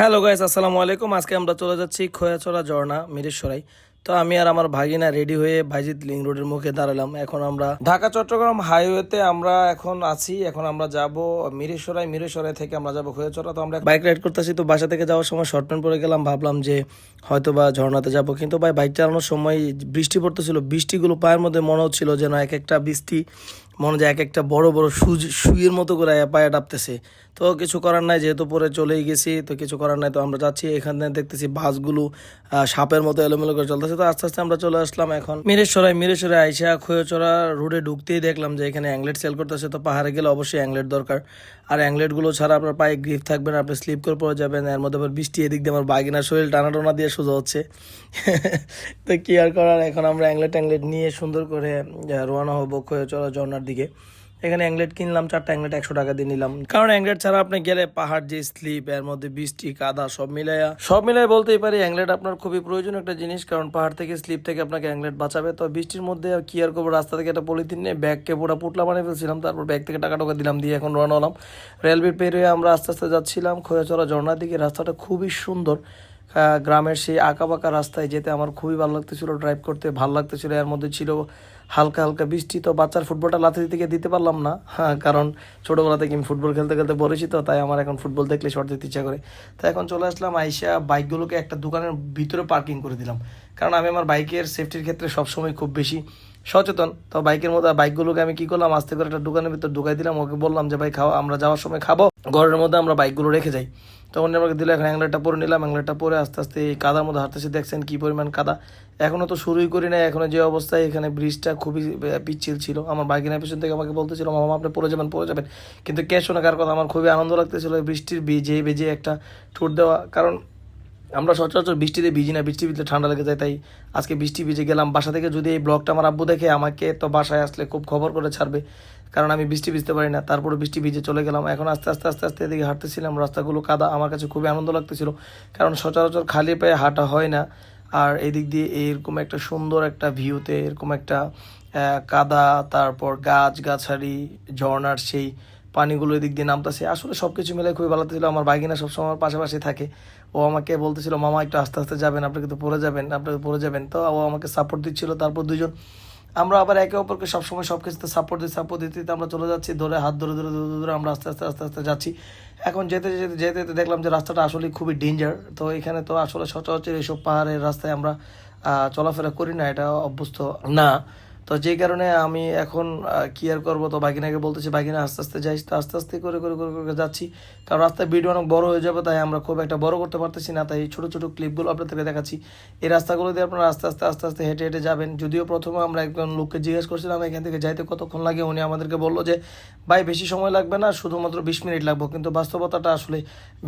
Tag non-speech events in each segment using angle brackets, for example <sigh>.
Hello guys আসসালামু আলাইকুম। আজকে আমরা চলে যাচ্ছি খোয়াছড়া ঝর্ণা মিরেশ্বরাই। তো আমি আর আমার ভাগিনা রেডি হয়ে ভাইজিৎ লিং রোডের মুখে দাঁড়ালাম। এখন আমরা ঢাকা, চট্টগ্রাম হাইওয়েতে আমরা এখন আছি। এখন আমরা যাব মিরেশ্বরাই মিরেশ্বরাই থেকে আমরা যাব খোয়াছড়া তো আমরা বাইক রাইড করতেছি, তো বাসা থেকে যাওয়ার সময় শর্ট প্যান্ট পরে গেলাম। ভাবলাম যে হয়তো বা ঝর্ণাতে যাব। কিন্তু ভাই বাইক চালানোর সময় বৃষ্টি পড়তেছিল। বৃষ্টিগুলো পায়ের মধ্যে মনে হচ্ছিল যেন এক একটা বৃষ্টি, মনে যায় এক একটা বড় বড় সুজ সুইয়ের মতো করে পায়ে ডাবতেছে। তো কিছু করার নাই, যেহেতু পরে চলেই গেছি, তো কিছু করার নাই। তো আমরা যাচ্ছি, এখানে দেখতেছি বাসগুলো সাপের মতো এলোমেলো করে চলতেছে। তো আস্তে আস্তে আমরা চলে আসলাম এখন। মিরেশ্বরাই মিরেশ্বরাই আইসা খোয়াচড়া রোডে ঢুকতেই দেখলাম যে এখানে অ্যাংলেট সেল করতেছে। তো পাহাড়ে গেলে অবশ্যই অ্যাংলেট দরকার। আর অ্যাংলেটগুলো ছাড়া আপনার পায়ে গ্রিপ থাকবে না, আপনি স্লিপ করে পড়ে যাবেন। এর মধ্যে আবার বৃষ্টি এদিক দিয়ে, আমার বাগিনার শরীর টানা টানা দিয়ে সোজা হচ্ছে। <laughs> তো কি আর করার? এখন আমরা অ্যাংলেট ট্যাংলেট নিয়ে সুন্দর করে রওনা হব খোয়াচড়া ঝর্নার দিকে। এখানে অ্যাংলেট কিনলাম, চারটা অ্যাংলেট একশো টাকা দিয়ে নিলাম। কারণ অ্যাংলেট ছাড়া আপনি গেলে পাহাড় যে স্লিপ, এর মধ্যে বৃষ্টি, কাদা, সব মিলাইয়া, সব মিলাই বলতেই পারি অ্যাংলেট আপনার খুবই প্রয়োজনীয় একটা জিনিস, কারণ পাহাড় থেকে স্লিপ থেকে আপনাকে অ্যাংলেট বাঁচাবে। তো বৃষ্টির মধ্যে কি আর করব? রাস্তা থেকে একটা পলিথিন নিয়ে ব্যাগকে পুরো পুটলা বানিয়ে ফেলছিলাম, তারপর ব্যাগ থেকে টাকা টাকা দিলাম, দিয়ে এখন রওনা হলাম। রেলওয়ে পের হয়ে আমরা আস্তে আস্তে যাচ্ছিলাম খোয়াচড়া ঝর্ণার দিকে। রাস্তাটা খুবই সুন্দর। গ্রামের সেই আঁকা বাঁকা রাস্তায় যেতে আমার খুবই ভালো লাগতেছিল ড্রাইভ করতে ভালো লাগতেছিল, এর মধ্যে ছিল হালকা হালকা বৃষ্টি তো বাচ্চার ফুটবলটা লাথি দিতে গিয়ে দিতে পারলাম না। হ্যাঁ কারণ ছোটোবেলা থেকে আমি ফুটবল খেলতে খেলতে বলেছি তো, তাই আমার এখন ফুটবল দেখলে শর্ট দিতে ইচ্ছা করে। তো এখন চলে আসলাম আইসা বাইকগুলোকে একটা দোকানের ভিতরে পার্কিং করে দিলাম। কারণ আমি আমার বাইকের সেফটির ক্ষেত্রে সবসময় খুব বেশি সচেতন। তো বাইকের মধ্যে বাইকগুলোকে আমি কি করলাম? আস্তে করে একটা দোকানের ভিতর ঢুকাই দিলাম। ওকে বললাম যে, ভাই খাওয়া আমরা যাওয়ার সময় খাব। ঘরের মধ্যে আমরা বাইকগুলো রেখে যাই। তখন আমাকে দিল, এখন অ্যাংলারটা পরে নিলাম অ্যাংলারটা পরে আস্তে আস্তে এই কাদার মধ্যে হাঁটতেছি, দেখছেন কি পরিমাণ কাদা। এখনও তো শুরুই করি না এখনও যে অবস্থায় এখানে ব্রিজটা খুবই পিচ্ছিল ছিল। আমার বাইকের পেছন থেকে আমাকে বলতেছিল, মামা, আপনি পড়ে যাবেন পড়ে যাবেন। কিন্তু কে শোনা কার কথা, আমার খুবই আনন্দ লাগতেছিল বৃষ্টির ভিজে বেজে একটা ট্যুর দেওয়া। কারণ আমরা সচরাচর বৃষ্টিতে ভিজি না বৃষ্টি ভিজলে ঠান্ডা লেগে যায়, তাই আজকে বৃষ্টি ভিজে গেলাম। বাসা থেকে যদি এই ব্লগটা আমার আব্বু দেখে, আমাকে তো বাসায় আসলে খুব খবর করে ছাড়বে, কারণ আমি বৃষ্টি ভিজতে পারি না। তারপরে বৃষ্টি ভিজে চলে গেলাম। এখন আস্তে আস্তে আস্তে আস্তে এদিকে হাঁটতেছিলাম, রাস্তাগুলো কাদা। আমার কাছে খুবই আনন্দ লাগতেছিল, কারণ সচরাচর খালি পায়ে হাঁটা হয় না। আর এদিক দিয়ে এরকম একটা সুন্দর একটা ভিউতে, এরকম একটা কাদা, তারপর গাছ গাছালি ঝর্ণার সেই পানিগুলো এদিক দিয়ে নামতেছে। আসলে সব কিছু মিলে খুবই ভালো ছিল আমার বাইকিনা সবসময় আমার পাশাপাশি থাকে। ও আমাকে বলতেছিল, মামা, একটু আস্তে আস্তে যাবেন। আপনি কিন্তু পড়ে যাবেন, আপনি পড়ে যাবেন। তো ও আমাকে সাপোর্ট দিচ্ছিল। তারপর দুজন আমরা আবার একে অপরকে সবসময় সব কিছুতে সাপোর্ট দিই সাপোর্ট দিতে দিতে আমরা চলে যাচ্ছি। ধরে হাত ধরে ধরে ধরে ধরে আমরা আস্তে আস্তে আস্তে আস্তে যাচ্ছি। এখন যেতে যেতে যেতে যেতে দেখলাম যে রাস্তাটা আসলে খুবই ডেঞ্জার তো এখানে তো আসলে সচরাচর এইসব পাহাড়ের রাস্তায় আমরা চলাফেরা করি না। এটা অভ্যস্ত না। তো যেই কারণে আমি এখন কি আর করব? তো বাকিনাকে বলতেছি বাকিনা আস্তে আস্তে যাই তো আস্তে আস্তে করে করে করে করে যাচ্ছি। কারণ রাস্তায় ভিডিও অনেক বড় হয়ে যাবে, তাই আমরা খুব একটা বড় করতে পারতেছি না। তাই ছোটো ছোটো ক্লিপগুলো আপনাদেরকে দেখাচ্ছি। এই রাস্তাগুলো দিয়ে আপনারা আস্তে আস্তে আস্তে আস্তে হেঁটে হেঁটে যাবেন। যদিও প্রথমে আমরা একজন লোককে জিজ্ঞেস করছিলাম, এখান থেকে যাইতে কতক্ষণ লাগে? উনি আমাদেরকে বলল যে, ভাই, বেশি সময় লাগবে না, শুধুমাত্র বিশ মিনিট লাগবো। কিন্তু বাস্তবতাটা আসলে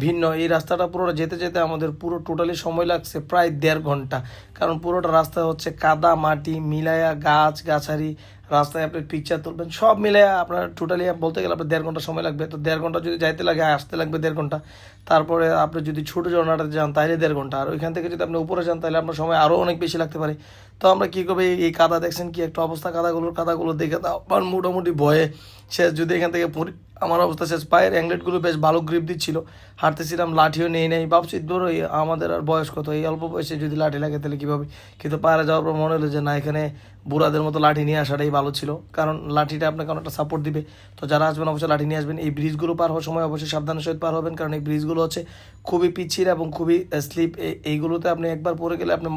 ভিন্ন। এই রাস্তাটা পুরো যেতে যেতে আমাদের পুরো টোটালি সময় লাগছে প্রায় দেড় ঘণ্টা। কারণ পুরোটা রাস্তা হচ্ছে কাদা, মাটি, মিলায়া, গাছ গাছারি রাস্তায় আপনি পিকচার তুলবেন, সব মিলে আপনার টোটালি বলতে গেলে আপনার দেড় ঘণ্টা সময় লাগবে। তো দেড় ঘণ্টা যদি যাইতে লাগে, আসতে লাগবে দেড় ঘণ্টা। তারপরে আপনি যদি ছোটো ঝর্ণাটাতে যান তাহলে দেড় ঘণ্টা। আর ওইখান থেকে যদি আপনি উপরে যান তাহলে আপনার সময় আরও অনেক বেশি লাগতে পারে। তো আমরা কী করব, এই- কাদা দেখছেন কি? একটা অবস্থা, কাদাগুলোর কাদাগুলো দেখে তো আমার মোটামুটি ভয়ে শেষ যদি এখান থেকে আমার অবস্থা শেষ। পায়ের অ্যাংলেটগুলো বেশ ভালো গ্রিপ দিচ্ছিল। হাঁটতেছিলাম, লাঠিও নেই নেই। ভাবছি, ধরো আমাদের আর বয়স কত? এই অল্প বয়সে যদি লাঠি লাগে, তাহলে কীভাবে? কিন্তু পাহাড়ে যাওয়ার পর মনে হলো যে, না, এখানে বুড়াদের মতো লাঠি নিয়ে আসাটাই ভালো ছিল। কারণ লাঠিটা আপনাকে অনেকটা সাপোর্ট দিবে। তো যারা আসবেন, অবশ্যই লাঠি নিয়ে আসবেন। এই ব্রিজগুলো পার হওয়ার সময় অবশ্যই সাবধানের সহিত পার হবেন। কারণ এই ব্রিজগুলো হচ্ছে খুবই পিচ্ছিল এবং খুবই স্লিপ এইগুলোতে আপনি একবার পরে গেলে আপনি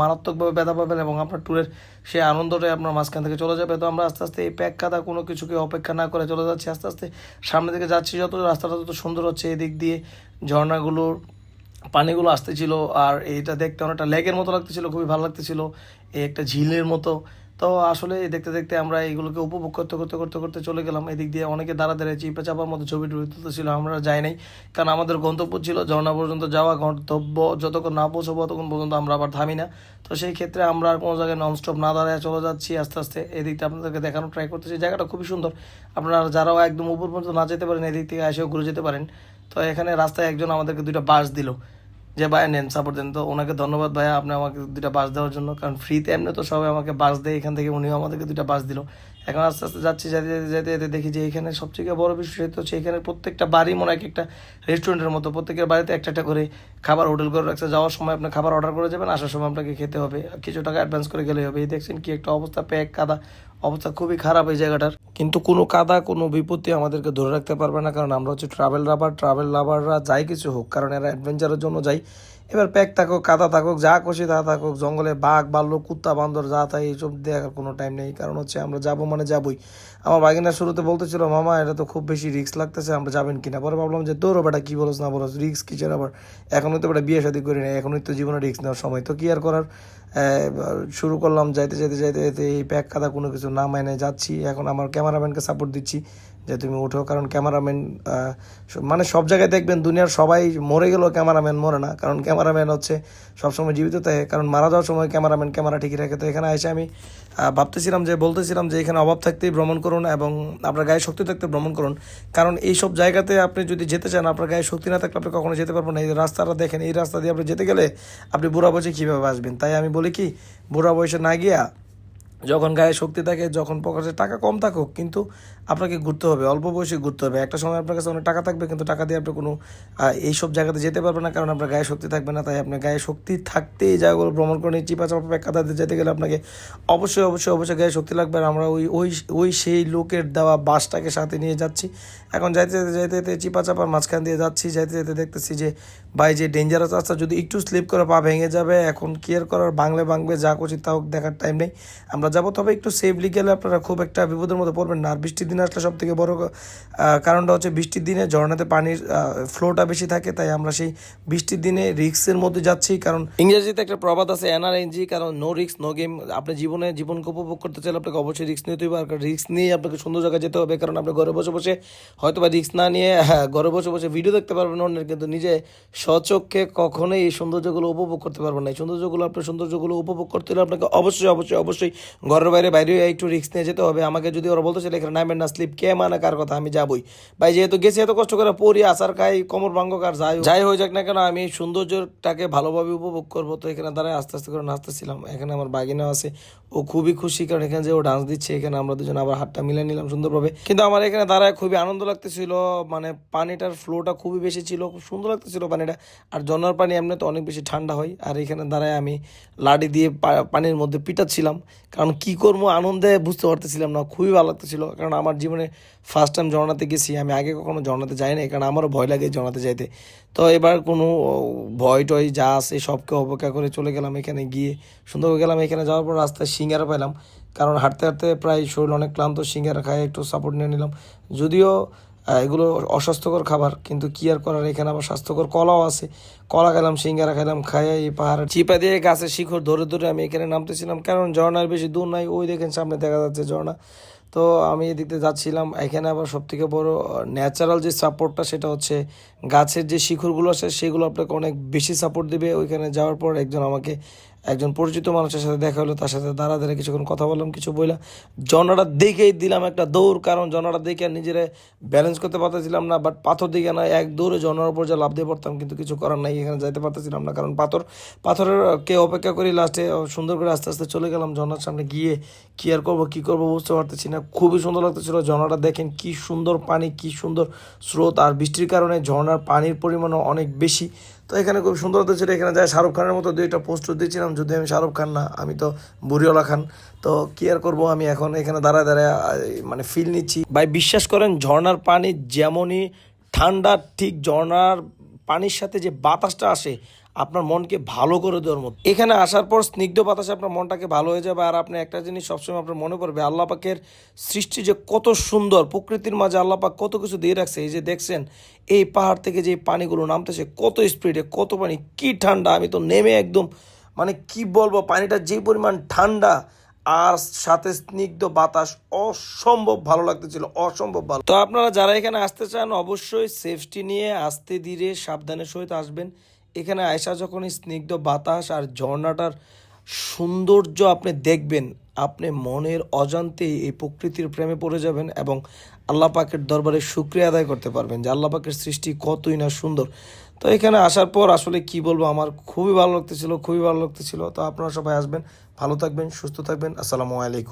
মারাত্মকভাবে ব্যথা পাবেন এবং আপনার ট্যুরের সেই আনন্দটাই আপনার মাঝখান থেকে চলে যাবে। তো আমরা আস্তে আস্তে এই প্যাক কাদা কোনো কিছুকে অপেক্ষা না করে চলে যাচ্ছি। আস্তে আস্তে সামনে দিকে যাচ্ছি যত, রাস্তাটা তত সুন্দর হচ্ছে, এদিক দিয়ে ঝর্ণাগুলোর পানিগুলো আসতেছিল। আর এটা দেখতে অনেকটা লেকের মতো লাগতেছিল, খুবই ভালো লাগতেছিল। এই একটা ঝিলের মতো। তো আসলে দেখতে দেখতে আমরা এইগুলোকে উপভোগ করতে করতে করতে করতে চলে গেলাম। এদিক দিয়ে অনেকে দাঁড়া দাঁড়িয়ে চিপে চাপার মতো ছবি টবি তুলতেছিল আমরা যাই নাই। কারণ আমাদের গন্তব্য ছিল ঝর্ণা পর্যন্ত যাওয়া, গন্তব্য যতক্ষণ না পৌঁছবো ততক্ষণ পর্যন্ত আমরা আবার থামি না। তো সেই ক্ষেত্রে আমরা আর কোনো জায়গায় ননস্টপ না দাঁড়ায় চলে যাচ্ছি, আস্তে আস্তে এদিকটা আপনাদেরকে দেখানোর ট্রাই করতেছি। জায়গাটা খুবই সুন্দর। আপনারা যারাও একদম উপর পর্যন্ত না যেতে পারেন, এদিক থেকে এসেও ঘুরে যেতে পারেন। তো এখানে রাস্তায় একজন আমাদেরকে দুইটা বাস দিল। যে ভাইয়া নেন সাপোর্ট দেন। তো ওনাকে ধন্যবাদ ভাইয়া, আপনি আমাকে দুটা বাস দেওয়ার জন্য। কারণ ফ্রিতে এমনি তো সবাই আমাকে বাস দেয় এখান থেকে, উনিও আমাদেরকে দুটা বাস দিল। এখন আস্তে আস্তে যাচ্ছি যেতে যেতে যেতে যেতে দেখি যে এখানে সবথেকে বড় বিষয় সেটা হচ্ছে এখানে প্রত্যেকটা বাড়ি মনে হয় একটা রেস্টুরেন্টের মতো। প্রত্যেকের বাড়িতে একটা একটা করে খাবার হোটেল করে রাখছে। যাওয়ার সময় আপনি খাবার অর্ডার করে যাবেন, আসার সময় আপনাকে খেতে হবে। কিছু টাকা অ্যাডভান্স করে গেলে হবে। এই দেখছেন কি একটা অবস্থা প্যাক কাদা। অবস্থা খুবই খারাপ এই জায়গাটার। কিন্তু কোনো কাদা, কোনো বিপত্তি আমাদেরকে ধরে রাখতে পারবে না। কারণ আমরা হচ্ছে ট্রাভেল রাবার ট্রাভেল রাবাররা যাই কিছু হোক, কারণ এরা অ্যাডভেঞ্চারের জন্য যাই। এবার প্যাক থাকুক, কাদা থাকুক, যা খুশি তা থাকুক, জঙ্গলে বাঘ, বাল্য, কুত্তা, বান্দর, যা তাই, এইসব দেখার কোনো টাইম নেই। কারণ হচ্ছে আমরা যাব মানে যাবই। আমার বাগিনা শুরুতে বলতেছিল, মামা, এটা তো খুব বেশি রিক্স লাগতেছে, আমরা যাবেন কিনা? পরে ভাবলাম যে তোর বেটা, কী বলছ না বলছ রিক্স কিসের আবার? এখনই তো বেটা বিয়ে শাদী করি না এখনই তো জীবনে রিক্স নেওয়ার সময়। তো কি আর করার? শুরু করলাম, যাইতে যাইতে যাইতে যাইতে এই প্যাক কাদা কোনো কিছু না মানে যাচ্ছি, এখন আমার ক্যামেরাম্যানকে সাপোর্ট দিচ্ছি। যে তুমি উঠো, কারণ ক্যামেরাম্যান মানে সব জায়গায় দেখবেন দুনিয়ার সবাই মরে গেলেও ক্যামেরাম্যান মরে না। কারণ ক্যামেরাম্যান হচ্ছে সবসময় জীবিত থাকে, কারণ মারা যাওয়ার সময় ক্যামেরাম্যান ক্যামেরা ঠিকই রাখে তো এখানে এসে আমি ভাবতেছিলাম যে, বলতেছিলাম যে, এখানে অভাব থাকতেই ভ্রমণ করুন এবং আপনার গায়ে শক্তি থাকতে ভ্রমণ করুন। কারণ এই সব জায়গাতে আপনি যদি যেতে চান, আপনার গায়ে শক্তি না থাকলে আপনি কখনো যেতে পারবেন না। এই রাস্তাটা দেখেন, এই রাস্তা দিয়ে আপনি যেতে গেলে আপনি বুড়া বয়সে কীভাবে আসবেন তাই আমি বলি কি, বুড়া বয়সে না গিয়া যখন গায়ে শক্তি থাকে, যখন পকেটে টাকা কম থাকুক, কিন্তু আপনাকে ঘুরতে হবে, অল্প বয়সে ঘুরতে হবে। একটা সময় আপনার কাছে অনেক টাকা থাকবে, কিন্তু টাকা দিয়ে আপনি কোনো এইসব জায়গাতে যেতে পারবেন না, কারণ আপনার গায়ে শক্তি থাকবে না, তাই আপনার গায়ে শক্তি থাকতে এই জায়গাগুলো ভ্রমণ করে চিপা চাপা প্যাক কাদাতে যেতে গেলে আপনাকে অবশ্যই অবশ্যই অবশ্যই গায়ে শক্তি লাগবে। আর আমরা ওই ওই ওই সেই লোকের দেওয়া বাসটাকে সাথে নিয়ে যাচ্ছি। এখন যাইতে যেতে যাইতে যেতে চিপা চাপার মাঝখান দিয়ে যাচ্ছি। যাইতে যেতে দেখতেছি যে, ভাই যে ডেঞ্জারাস রাস্তা, যদি একটু স্লিপ করে পা ভেঙে যাবে, এখন কেয়ার করার? বাংলে বাংবে যা করছি তাও দেখার টাইম নেই। আমরা যাব, তবে একটু সেফলি গেলে আপনারা খুব একটা বিপদের মতো পড়বেন না। আর বৃষ্টির আসলে সব থেকে বড় কারণটা হচ্ছে বৃষ্টির দিনে ঝর্ণাতে পানির ফ্লোটা বেশি থাকে তাই আমরা সেই বৃষ্টির দিনে রিক্সের মধ্যে যাচ্ছি কারণ ইংরেজিতে একটা প্রবাদ আছে এনআরএনজি কারণ নো রিক্স নো গেম আপনি জীবনে জীবনকে উপভোগ করতে চাইলে আপনাকে অবশ্যই রিক্স নিতে হবে আর রিক্স নিয়ে আপনাকে সুন্দর জায়গায় যেতে হবে কারণ আপনি ঘরে বসে বসে হয়তো বা রিক্স না নিয়ে হ্যাঁ, ঘরে বসে বসে ভিডিও দেখতে পারবেন অন্যের কিন্তু নিজে স্বচক্ষে কখনোই এই সৌন্দর্যগুলো উপভোগ করতে পারবেন না। এই সৌন্দর্যগুলো আপনার সৌন্দর্যগুলো উপভোগ করতে হলে আপনাকে অবশ্যই অবশ্যই অবশ্যই ঘরের বাইরে বাইরে একটু রিক্স নিয়ে যেতে হবে। আমাকে যদি ওরা বলতেছিল এখানে নামবেন না স্লিপ কে মানে কার কথা? আমি যাবই। ভাই, যেহেতু গেছি, এত কষ্ট করে পড়ি আসার খাই, কোমর ভাঙ্গক আর যাই যাই হয়ে যাক না কেন, আমি সৌন্দর্যটাকে ভালোভাবে উপভোগ করব। তো এখানে দাঁড়ায় আস্তে আস্তে করে নাচতেছিলাম। এখানে আমার বাগিনা আছে। ও খুবই খুশি, কারণ এখানে যে ও ডান্স দিচ্ছে, এখানে আমরা দুজন আবার হাতটা মিলে নিলাম সুন্দরভাবে। কিন্তু আমার এখানে দাঁড়ায় খুবই আনন্দ লাগতেছিল। মানে পানিটার ফ্লোটা খুবই বেশি ছিল। খুব সুন্দর লাগতেছিল পানিটা। আর জন্নার পানি এমনি তো অনেক বেশি ঠান্ডা হয়। আর এখানে দাঁড়ায় আমি লাডি দিয়ে পানির মধ্যে পিটাচ্ছিলাম। কারণ কি করব? আনন্দে বুঝতে পারতেছিলাম না। খুবই ভালো লাগতেছিল। কারণ আমার জীবনে ফার্স্ট টাইম ঝর্ণাতে গেছি, আমি আগে কখনো ঝর্ণাতে যাই না কারণ আমারও ভয় লাগে ঝর্ণাতে যাইতে। তো এবার কোনো ভয় টয় যা আছে সবকে অপেক্ষা করে চলে গেলাম এখানে গিয়ে। সুন্দর গেলাম, এখানে যাওয়ার পর রাস্তায় সিঙ্গারা পেলাম কারণ হাঁটতে হাঁটতে প্রায় শরীর অনেক ক্লান্ত, সিঙ্গারা খাই একটু সাপোর্ট নিয়ে নিলাম। যদিও এগুলো অস্বাস্থ্যকর খাবার, কিন্তু কি আর করার, এখানে আবার স্বাস্থ্যকর কলাও আছে। কলা খেলাম সিঙ্গারা খেলাম খাই এই পাহাড় চিপা দিয়ে গাছের শিখর ধরে ধরে আমি এখানে নামতেছিলাম। কারণ ঝর্ণার বেশি দূর নাই, ওই দেখেন সামনে দেখা যাচ্ছে ঝর্ণা। তো আমি এদিকে যাচ্ছিলাম। এখানে আবার সব থেকে বড় ন্যাচারাল যে সাপোর্টটা সেটা হচ্ছে গাছের যে শিখরগুলো আছে, সেগুলো আপনাকে অনেক বেশি সাপোর্ট দেবে। ওইখানে যাওয়ার পর একজন আমাকে একজন পরিচিত মানুষের সাথে দেখা হলো, তার সাথে দাঁড়া দাঁড়া কিছুক্ষণ কথা বললাম, কিছু বললাম জনাটা দেখেই দিলাম একটা দৌড়, কারণ জনাটা দেখে নিজেরা ব্যালেন্স করতে পারতেছিলাম না বাট পাথর দিকে না, এক দৌড়ে জনার উপর যা লাভ দিয়ে পড়তাম, কিন্তু কিছু করার নাই, এখানে যাইতে পারতেছিলাম না, কারণ পাথর, পাথরের কে অপেক্ষা করি লাস্টে সুন্দর করে আস্তে আস্তে চলে গেলাম জনার সামনে গিয়ে কী আর করব, কী করব বুঝতে পারতেছি না, খুবই সুন্দর লাগতেছিল ঝর্ণাটা দেখেন কি সুন্দর পানি, কি সুন্দর স্রোত, আর বৃষ্টির কারণে ঝর্ণার পানির পরিমাণও অনেক বেশি তো এখানে খুব সুন্দর ছিল এখানে যায় শাহরুখ খানের মতো দুইটা পোস্টও দিয়েছিলাম যদি আমি শাহরুখ খান না, আমি তো বুড়িওয়ালা খান। তো কি আর করব, আমি এখন এখানে দাঁড়ায় দাঁড়ায় মানে ফিল নিচ্ছি। ভাই, বিশ্বাস করেন ঝর্নার পানি যেমনই ঠান্ডা ঠিক ঝর্নার পানির সাথে যে বাতাসটা আসে আপনার মনকে ভালো করে দেওয়ার মতো এখানে আসার পর স্নিগ্ধ বাতাসে আপনার মনটাকে ভালো হয়ে যাবে। আর আপনি একটা জিনিস সবসময় আপনার মনে করবে আল্লাহ পাকের সৃষ্টি যে কত সুন্দর, প্রকৃতির মাঝে আল্লাহ পাক কত কিছু দিয়ে রাখছে। এই যে দেখছেন, এই পাহাড় থেকে যে পানিগুলো নামতেছে, কত স্পিডে কত পানি, কি ঠান্ডা। আমি তো নেমে একদম মানে কি বলব, পানিটা যে পরিমাণ ঠান্ডা, আর সাথে স্নিগ্ধ বাতাস অসম্ভব ভালো লাগতেছিল, অসম্ভব ভালো। তো আপনারা যারা এখানে আসতে চান, অবশ্যই সেফটি নিয়ে আস্তে ধীরে সাবধানের সহিত আসবেন। এখানে আয়সা যখন স্নিগ্ধ বাতাস আর ঝর্ণাটার সৌন্দর্য আপনি দেখবেন, আপনি মনের অজান্তেই এই প্রকৃতির প্রেমে পড়ে যাবেন এবং আল্লাহ পাকের দরবারে শুক্রিয়া আদায় করতে পারবেন যে আল্লাহ পাকের সৃষ্টি কতই না সুন্দর। তো এখানে আসার পর আসলে কি বলব, আমার খুবই ভালো লাগতেছিল, খুবই ভালো লাগতেছিল। তো আপনারা সবাই আসবেন, ভালো থাকবেন, সুস্থ থাকবেন। আসসালামু আলাইকুম।